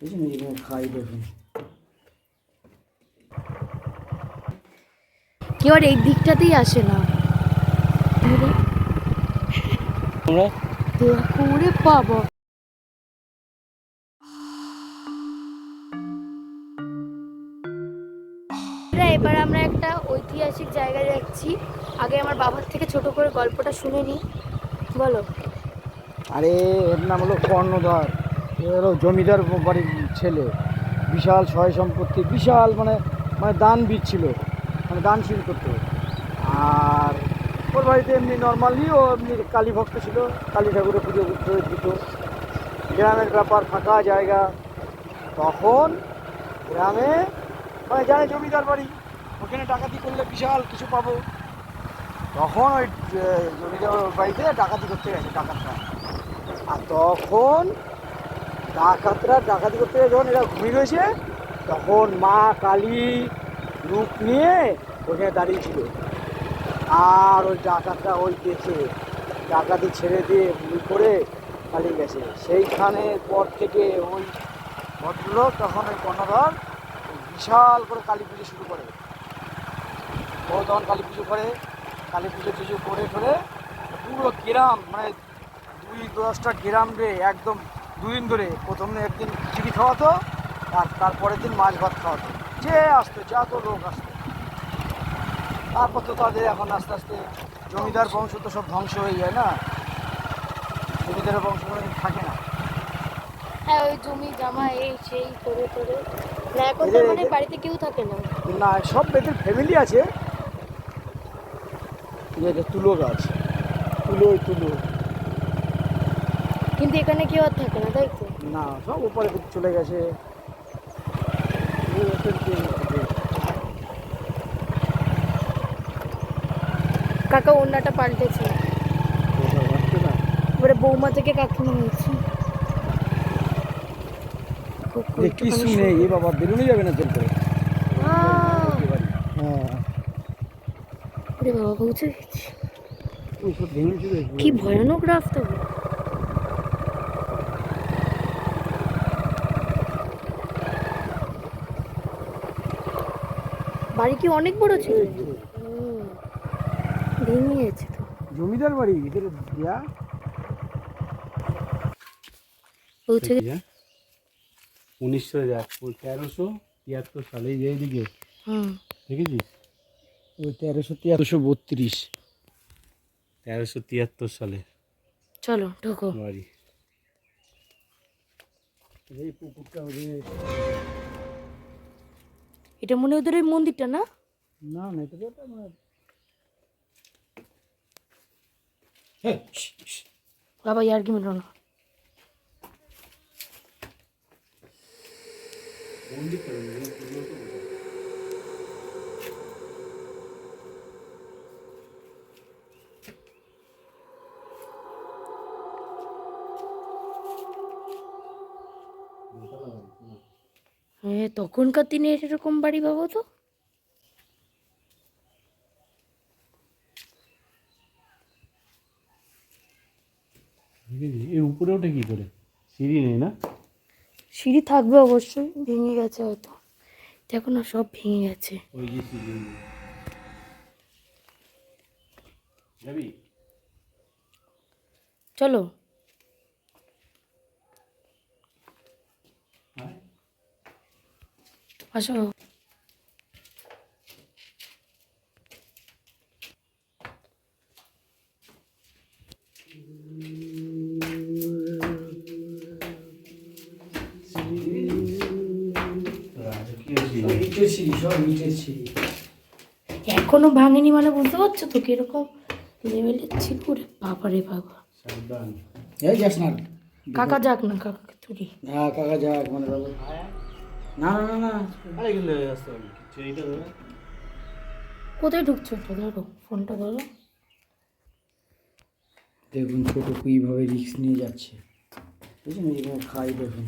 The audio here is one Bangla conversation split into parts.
বুঝছেন এখানে খাই দেখুন কেউ আর এই দিকটাতেই আসে না। ওরে বাবা। এবার আমরা একটা ঐতিহাসিক জায়গায় যাচ্ছি আগে আমার বাবার থেকে ছোট করে গল্পটা শুনে নিই বলো। আরে এর নাম হলো কর্ণধর। হলো জমিদার বাড়ির ছেলে, বিশাল সয় সম্পত্তি, বিশাল মানে মানে দানবীর ছিল মানে দান দানশীল করতো। আর ওর বাড়িতে এমনি নর্মালি ও এমনি কালী ভক্ত ছিল, কালী ঠাকুরের পুজো দিত। গ্রামের ব্যাপার, ফাঁকা জায়গা। তখন গ্রামে মানে জানে জমিদার বাড়ি, ওখানে ডাকাতি করলে বিশাল কিছু পাবো। তখন ওই জমিদার বাড়িতে ডাকাতি করতে গেছে, ডাকাতরা। আর তখন ডাকাতরা ডাকাতি করতে যখন এরা ঘুমিয়ে রয়েছে, তখন মা কালী রূপ নিয়ে ওখানে দাঁড়িয়েছিল আর ওই ডাকাতরা ওই দেখে ডাকাতি ছেড়ে দিয়ে গুলি করে পালিয়ে গেছে। সেইখানে পর থেকে ওই ভদ্রলোক তখন ওই কর্ণধর বিশাল করে কালী পুজো শুরু করে। ও তখন কালী পুজো করে। কালী পুজো টুজো করে করে পুরো গ্রাম মানে দুই দশটা গ্রাম রে একদম দুদিন ধরে প্রথমে একদিন খিচুড়ি খাওয়াতো আর তারপরের দিন মাছ ভাত খাওয়াতো। যে আসতো যা তো লোক আসতো। তারপর তো তাদের এখন আস্তে আস্তে জমিদার বংশ তো সব ধ্বংস হয়ে যায় না। জমিদারের বংশ কোনো থাকে না। হ্যাঁ ওই জমি জামা এই সেই করে করে। না এখন তো মানে বাড়িতে কেউ থাকে না। না সব এদের ফ্যামিলি আছে। তুলো গাছ। তুলো তুলো। কিন্তু এখানে কেউ আর থাকে না তাই তো? না সব উপরে চলে গেছে। কাকা অন্যটা পাল্টেছে। এবারে বৌমা থেকে কাকিমা যে কিছু নেই এ বাবা বেরোনো যাবে না জল করে। হ্যাঁ। বাবা পৌঁছে গেছি কি ভয়ানক রাস্তা। বাড়ি কি অনেক বড় ছিল? তো। জমিদার বাড়ি ভিতরে দেয়া? পৌঁছে গেছে উনিশশো তেরোশো তিয়াত্তর সালে যে এইদিকে হুম। দেখেছিস? ওই তেরোশো তিয়াত্তরশো বত্রিশ তেরোশো তিয়াত্তর সালে চলো ঢোকো। বাড়ি। এই পুকুরটা এটা মনে ওদের ওই মন্দিরটা না? না না এটা তো বাবা ইয়ার কি মেলো না হ্যাঁ তখনকার দিনে এরকম বাড়ি পাবো তো? এর উপরে ওঠে কি করে? সিঁড়ি নেই না? সিঁড়ি থাকবে অবশ্যই ভেঙে গেছে হয়তো। দেখো না সব ভেঙে গেছে। ওই যে সিঁড়ি যাবি? চলো। আসো। এখনও ভাঙেনি মানে বুঝতে পারছ তো কীরকম লেভেলের ছিল? রে বাবা রে বাবা। এই যাস না। কাকা যাক না কাকাকে তুলি না কাকা যাক মানে বাবু না না না না আরে কিন্তু আসতে হবে কিছু এইটা ধরে। কোথায় ঢুকছো? ধরো ফোনটা ধরো। দেখুন ছোট কুইভাবে রিক্স নিয়ে যাচ্ছে। বুঝলেন? এখানে খাই দেখুন।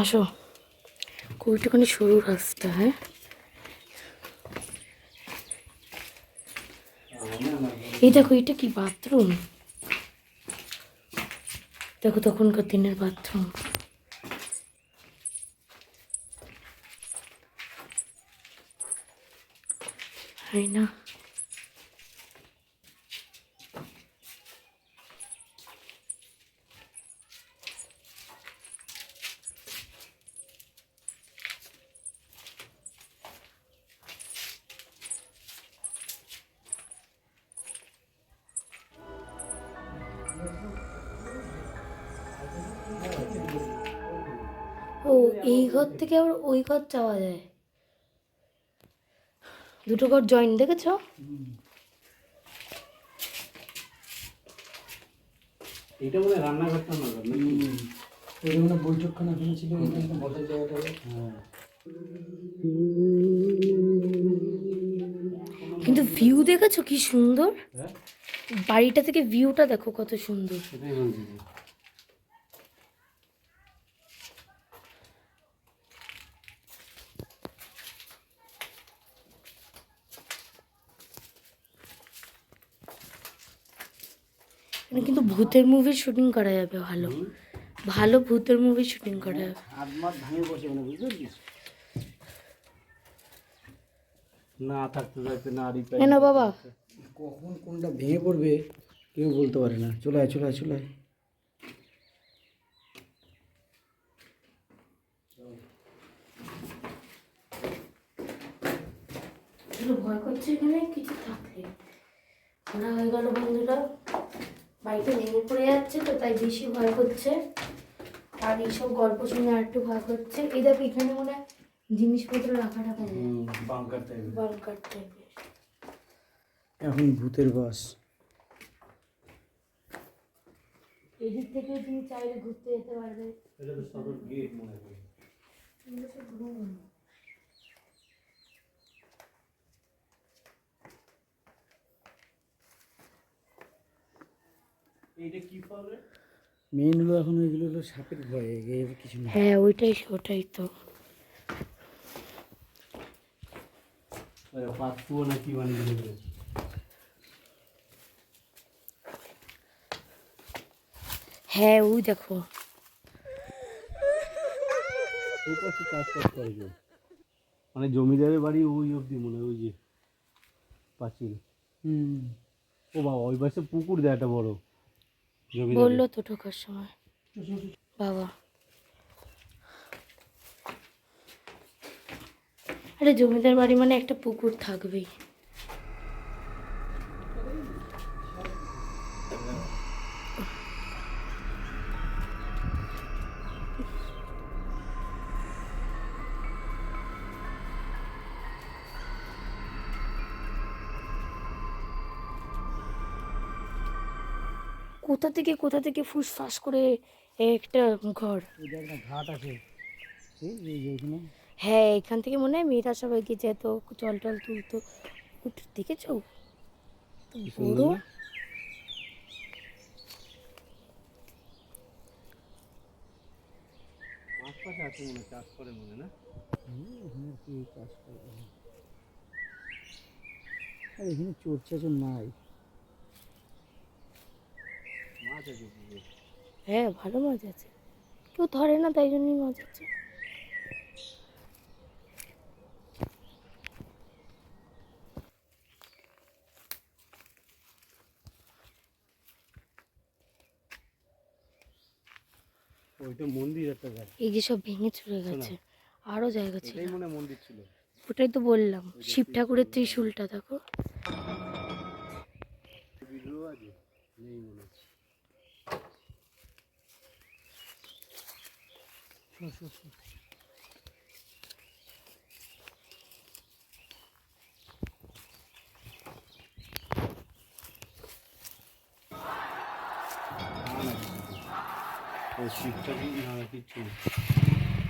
আসো। কইটাখানি সরু রাস্তা হ্যাঁ? এই দেখো এটা কি বাথরুম দেখো তখনকার দিনের বাথরুম হয় না? ঘর থেকে আবার ওই ঘর যাওয়া যায়। দুটো ঘর জয়েন দেখেছ? এটা মনে রান্নাঘরটা না নাকি? এই মানে বৈঠকখানা এখানে ছিল বসার জায়গাটা হ্যাঁ। কিন্তু ভিউ দেখেছ কি সুন্দর? হ্যাঁ? বাড়িটা থেকে ভিউটা দেখো কত সুন্দর সেটাই বলছি যে। এখানে কিন্তু ভূতের মুভি শুটিং করা যাবে ভালো। ভালো ভূতের মুভি শুটিং করা যাবে। মানে না থাকতে থাকতে না বাবা। কখন কোনটা ভেঙে পড়বে কেউ বলতে পারে না। চলে আয় চলে আয় চলে আয়। ভয় করছে এখানে? কিছু থাকলে। হয়ে গেল বন্ধুরা। বাড়িতে ভেঙে পড়ে যাচ্ছে তো তাই বেশি ভয় করছে আর এইসব গল্প শুনে আর একটু ভয় করছে এই দেখো এখানে মনে হয় জিনিসপত্র রাখা রাখা যায় বাংকার টাইপের টাইপের এখন ভূতের বাস। এদিক থেকে তুমি চাইলে ঘুরতে যেতে পারবে। এটা তো সদর গেট মনে করি কি ফল রে মেন হলো এখন এগুলো হলো সাপের ভয় এর কিছু না। হ্যাঁ ওইটাই ওটাই তো। পাতপুও না কি বানিয়ে দিলে? হ্যাঁ ওই দেখো। ওই পাশে চাষ করে মানে জমিদারের বাড়ি ওই অবধি মনে হয় ওই যে পাঁচিল। হুম। ও বাবা ওই পাশে পুকুর দেয় একটা বড়। বলল তো ঢোকার সময়। বাবা। আরে জমিদার বাড়ি মানে একটা পুকুর থাকবেই। কোথা থেকে কোথা থেকে ফুসফাস করে একটা ঘর? ঘাট আছে। হ্যাঁ এখান থেকে মনে হয় মেয়েরা সবাই গিয়ে যেত জল টল তুলতো। দেখেছ বড়। চাষ করে মনে না? এখানে চোর চাচর নাই। হ্যাঁ ভালো মাছ আছে। কেউ ধরে না তাই জন্যই মাছ আছে ওইটা মন্দির একটা জায়গা। এই যে সব ভেঙে চলে গেছে। আরও জায়গা ছিল। এটাই মনে মন্দির ছিল। ওটাই তো বললাম শিব ঠাকুরের ত্রিশূলটা দেখো বিগ্রহ আছে নেই মনে হয় ওই শিবটা কি না কিচ্ছু নেই।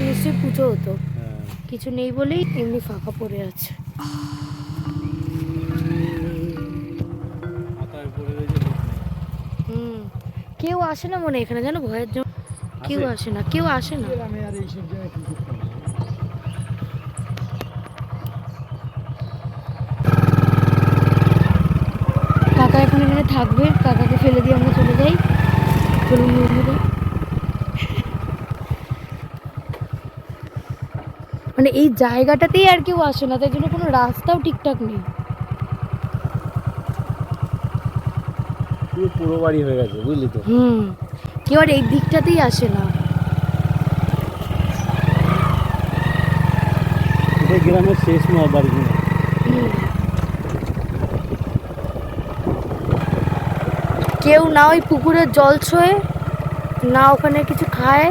নিশ্চয়ই পুজো হতো। হ্যাঁ। কিছু নেই বলেই এমনি ফাঁকা পড়ে আছে। কেউ আসে না মনে এখানে যেন ভয়ের জন্য কেউ আসে না কেউ আসে না। কাকা এখন এখানে থাকবে কাকাকে ফেলে দিয়ে আমরা চলে যাই। চলুন মানে এই জায়গাটাতেই আর কেউ আসে না তাই জন্য কোনো রাস্তাও ঠিকঠাক নেই। পুরো বাড়ি হয়ে গেছে বুঝলি তো? হুম। কেউ আর এই দিকটাতেই আসে না। এটা গ্রামের শেষ নয় বাড়িগুলো কেউ না ওই পুকুরের জল ছোঁয়ে না ওখানে কিছু খায়।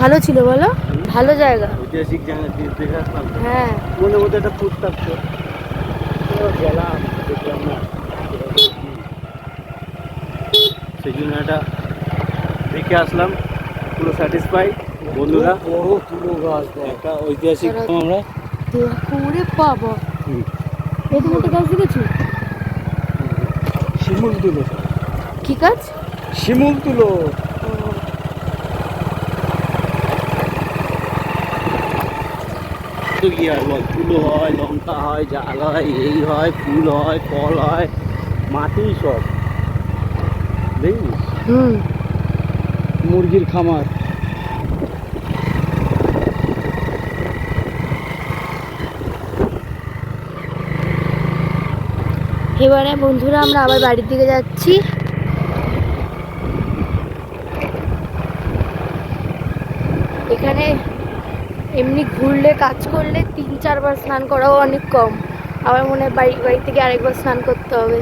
ভালো ছিল বলো? ভালো জায়গা। ঐতিহাসিক জায়গা হ্যাঁ। মনে মধ্যে একটা ফুট থাকতো গেলাম। সেই জন্য একটা দেখে আসলাম পুরো স্যাটিসফাই বন্ধুরা। বড় তুলো গাছ একটা ঐতিহাসিক আমরা একটা গাছ দেখেছ? শিমুল তুলো। কি কাজ? শিমুল তুলো। তো কি হয় বল? তুলো হয় লঙ্কা হয় জাল হয় এই হয় ফুল হয় ফল হয় মাটি সব। দেখবি মুরগির খামার। এবারে বন্ধুরা আমরা আবার বাড়ির দিকে যাচ্ছি। এখানে এমনি ঘুরলে, কাজ করলে তিন, চারবার স্নান করাও অনেক কম। আমার মনে হয় বাড়ি বাড়ি থেকে আরেকবার স্নান করতে হবে।